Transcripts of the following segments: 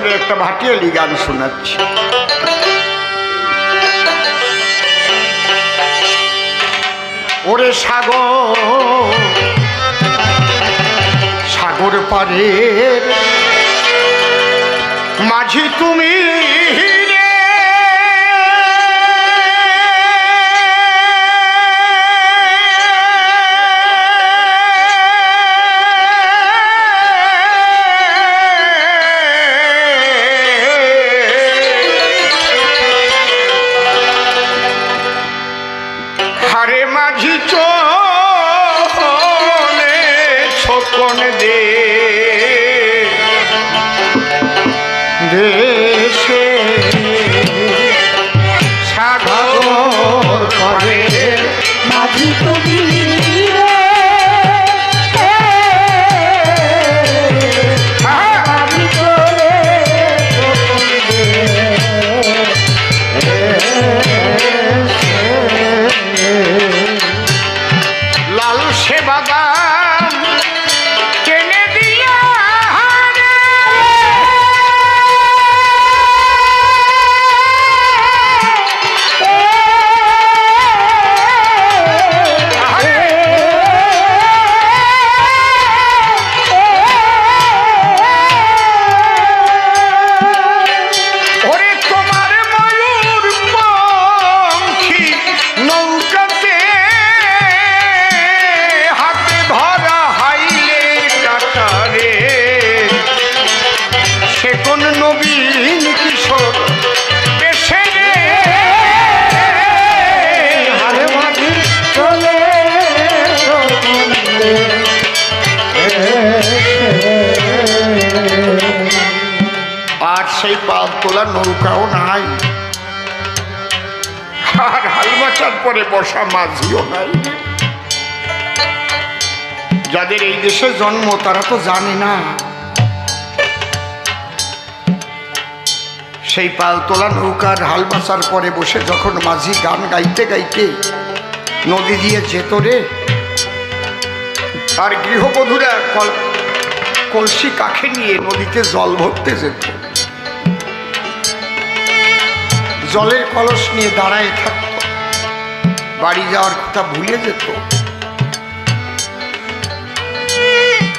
সরকারের একটা ভাটিয়ালি গান শোনাচ্ছি। ওরে সাগর সাগর পারে মাঝি তুমি হারে মাঝি চলে ছোকন দে। সেই পাল তোলা নৌকাও নাই। আর হালবাচার পরে বসা মাঝিও নাই। যাদের এই দেশে জন্ম, তারা তো জানে না। সেই পাল তোলা নৌকার হাল বাঁচার পরে বসে যখন মাঝি গান গাইতে গাইতে নদী দিয়ে যেত রে। আর গৃহবধূরা কল, কলসি কাখে নিয়ে নদীতে জল ভরতে যেত। জলের কলস নিয়ে দাঁড়ায় থাকত। বাড়ি যাওয়ার কথা ভুলে যেত।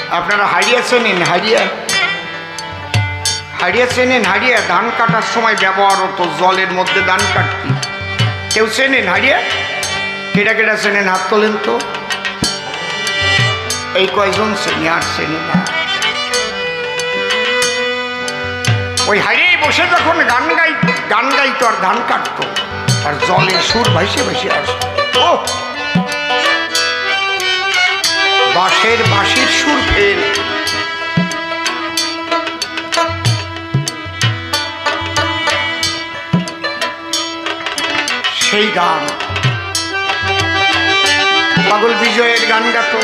আপনারা হারিয়া চেনেন, হারিয়া। হারিয়া চেনেন, হারিয়া। ধান কাটার সময় ব্যবহার হতো, জলের মধ্যে ধান কাটতি। কেউ চেনেন, হারিয়া? কেটা কেটা চেনেন? হাত তোলেন তো। এই কয়জন চেনে, আর চেনে না। ওই হারিয়েই বসে যখন গান গাই, গান গাইতো আর ধান কাটতো। আর জলে সুর ভাসে ভাসে আসতো। ও! বাঁশের বাঁশির সুর ফেল সেই গান। পাগল বিজয়ের গান গাত।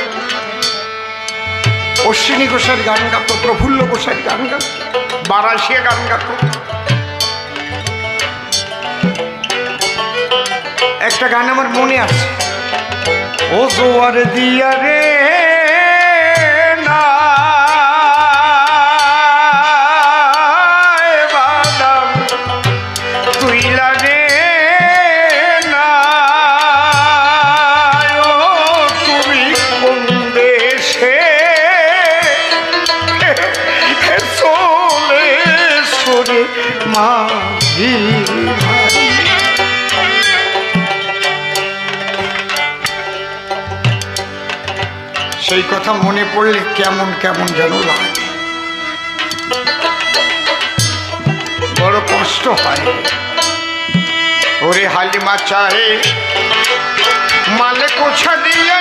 অশ্বিনী ঘোষের গান গাত, প্রফুল্ল ঘোষের গান গাত। বারাসিয়া গান গাত। একটা গান আমার মনে আছে। ও জোয়ার দিয়া রে। সেই কথা মনে পড়লে কেমন কেমন যেন লাগে। বড় কষ্ট হয়। ওরে হালিমা চাহে মালে কোছা দিয়া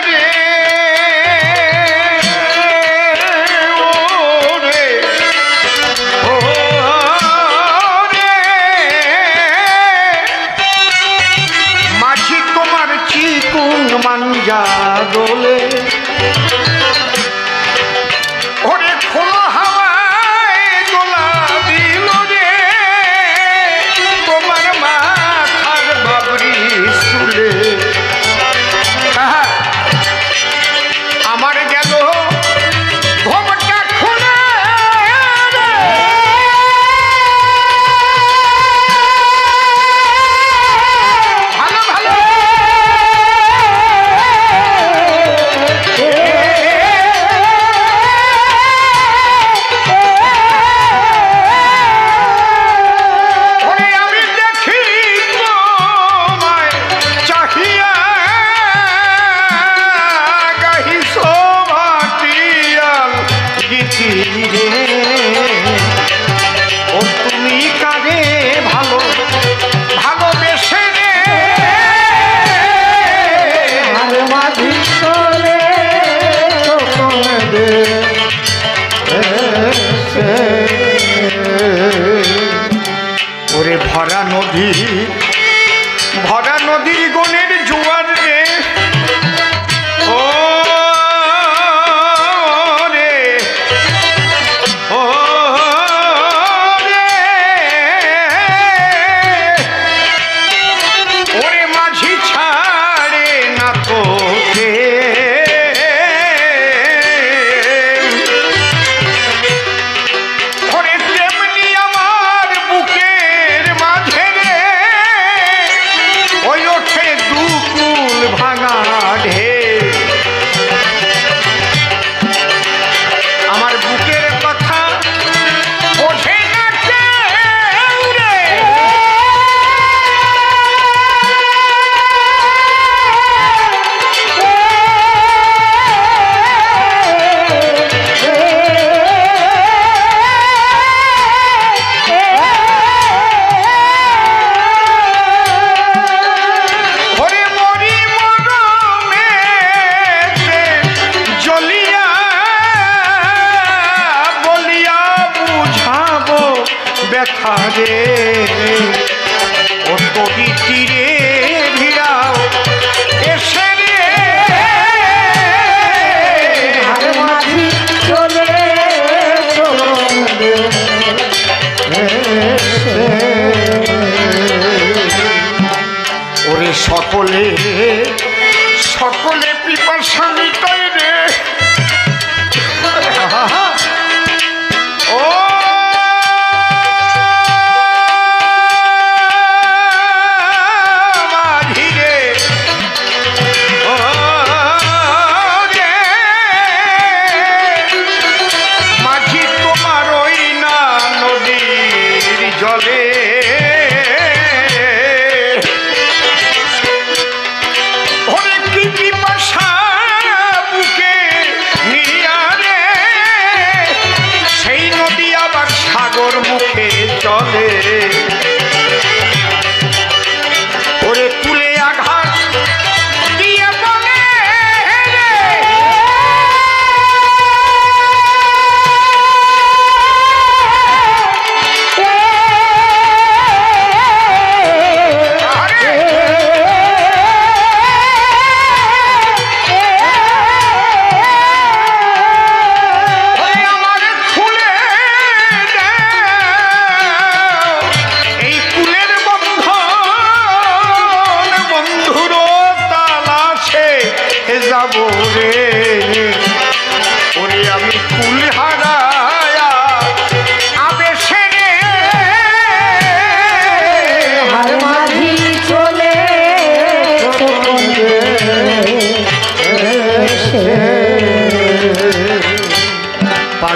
ভরা নদী ভরা নদীর গণের জোয়া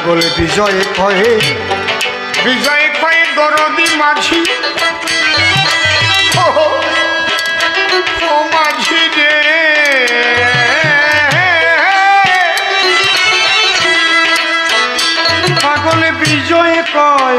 বলে বিজয়ে কয়ে বিজয়ে কয়ে দরদি মাঝি। ও মাঝি রে। বিজয়ে কয়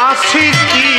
I Aztiki.